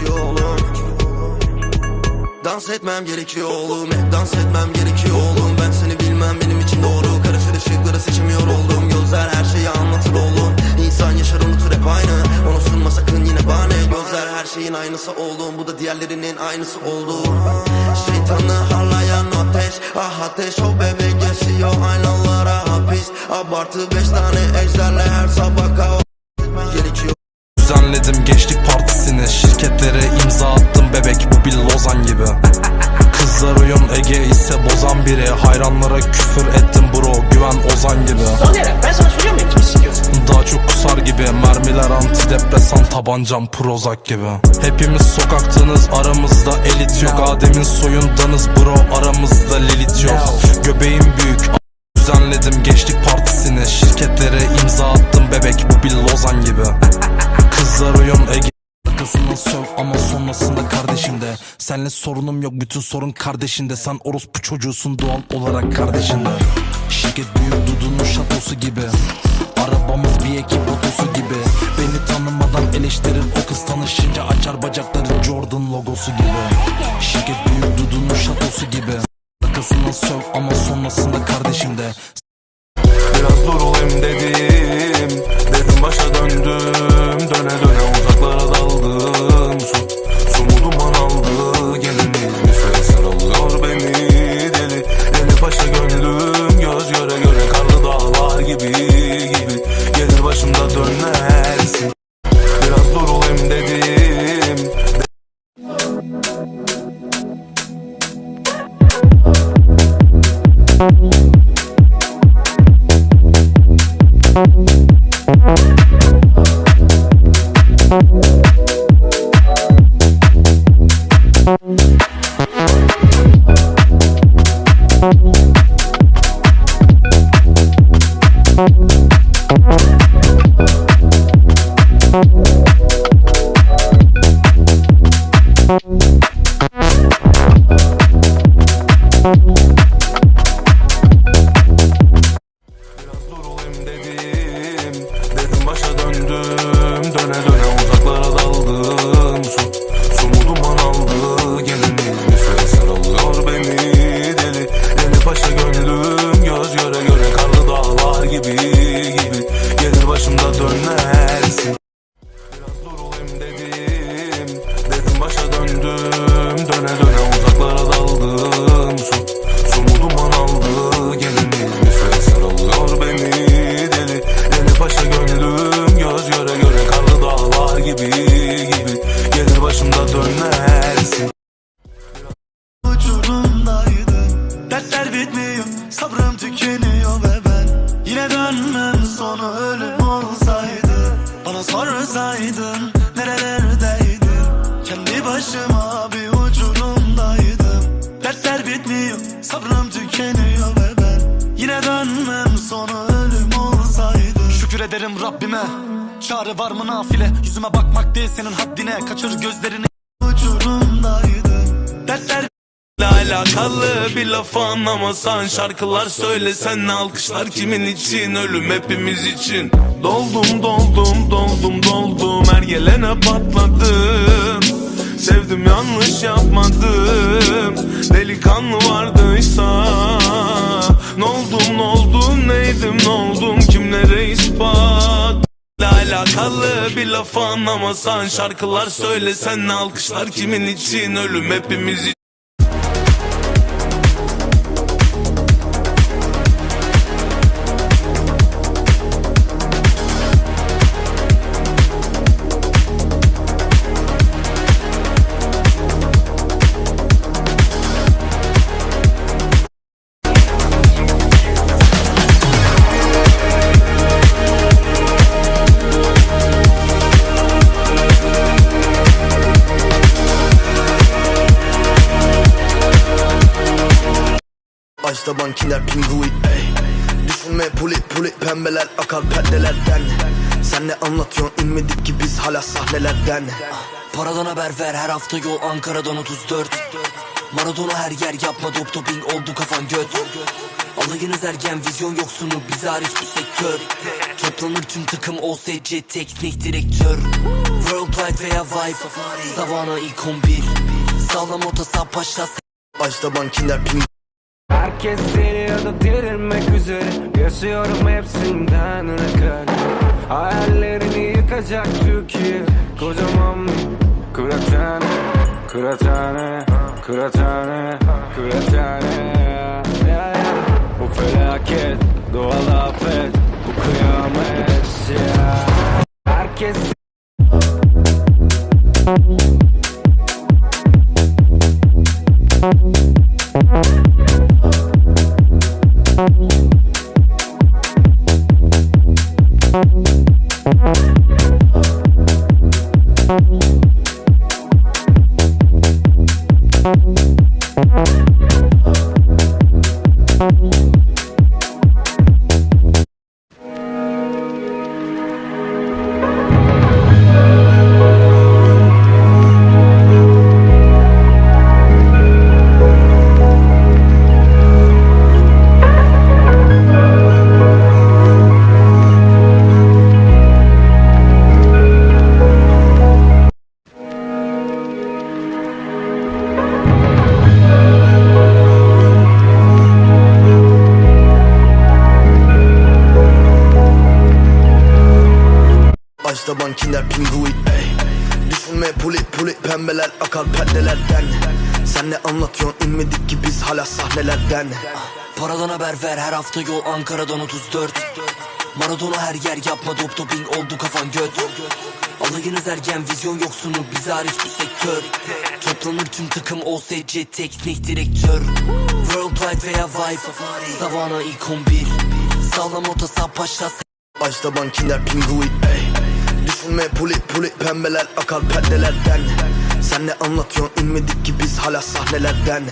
gerekiyor oğlum. Dans etmem gerekiyor oğlum. Hep dans etmem gerekiyor oğlum. Ben seni bilmem benim için doğru. Karışır ışıkları seçemiyor oldum. Gözler her şeyi anlatır oğlum. İnsan yaşar unutur hep aynı. Onu sunma sakın yine bahane. Gözler her şeyin aynısı oğlum. Bu da diğerlerinin aynısı oldu. Şeytanı harlayan ateş. Ah ateş o bebek yaşıyor. Aynalara hapis. Abartı beş tane ejderle her sabah Kızlar oyun Ege ise bozan biri. Hayranlara küfür ettim bro güven Ozan gibi. Son yere ben sana söylüyor muyum kimi sikiyorsun? Daha çok kusar gibi. Mermiler antidepresan tabancam Prozac gibi. Hepimiz sokaktanız aramızda elit yok. Adem'in söv ama sonrasında kardeşim de. Senle sorunum yok bütün sorun kardeşinde. Sen orospu çocuğusun doğal olarak kardeşinde. Şirket büyük Dudu'nun şatosu gibi. Arabamız bir ekip otosu gibi. Beni tanımadan eleştirir o kız tanışınca Açar bacakları Jordan logosu gibi. Şirket büyük Dudu'nun şatosu gibi. Arkasından söv ama sonrasında kardeşim de. Biraz dur olayım dedim. Dedim başa döndüm Başımda dönersin Biraz dur olayım dedim. Biraz paşa gönlüm Göz göre göre karlı dağlar gibi gibi. Gelir başımda dönersin Dertler bitmiyor sabrım tükeniyor ve ben Yine dönmem sonu ölüm olsaydı. Bana sorsaydın nerelerdeydin Kendi başıma bir uçurumdaydım Dertler bitmiyor sabrım tükeniyor ve ben Yine dönmem sonu ölüm olsaydı. Şükür ederim Rabbime Çare var mı nafile? Yüzüme bakmak değil senin haddine. Kaçır gözlerini alakalı bir laf anlamasan Şarkılar söylesen alkışlar kimin için? Ölüm hepimiz için. Doldum doldum doldum doldum. Her gelene patladım. Sevdim yanlış yapmadım. Delikanlı vardıysa Ne oldum ne oldum neydim ne oldum Kimlere ispat? Alakalı bir laf anlamasan Şarkılar söylesen alkışlar kimin için? Ölüm hepimiz için Açta bankiler pinguin ey. Düşünme puli puli pembeler akar perdelerden. Sen ne anlatıyorsun inmedik ki biz hala sahnelerden. Paradan haber ver her hafta yol Ankara'dan 34 Maradona her yer yapma dop doping oldu kafan göt. Alayınız ergen vizyon yoksunu biz hariç bu sektör. Toplanır tüm takım OSC teknik direktör. Worldwide veya Vibe Savana ilk 11 Sağlam orta sağ paşa Başta bankiler ping Herkes seni ya da dirilmek üzere. Yaşıyorum hepsinden ırkın Hayallerini yıkacak Türkiye. Kocaman bir kıraathane Kıraathane Kıraathane Kıraathane Ya ya. Bu felaket Doğal afet Bu kıyamet. Ya. Herkes Başta pinguin ey Düşünme puli puli pembeler akar perdelerden. Sen ne anlatıyorsun inmedik ki biz hala sahnelerden. Paradan haber ver her hafta yol Ankara'dan 34 Maradona her yer yapma dop doping oldu kafan göt. Alayınız ergen vizyon yoksunu biz hariç bu sektör. Toplanır tüm takım OSC teknik direktör. Worldwide veya Vibe Savana ilk 11 Sağlam orta sağ paşa Başta bankiler pinguin ey Düşünme puli puli pembeler akar perdelerden. Sen ne anlatıyorsun? İnmedik ki biz hala sahnelerden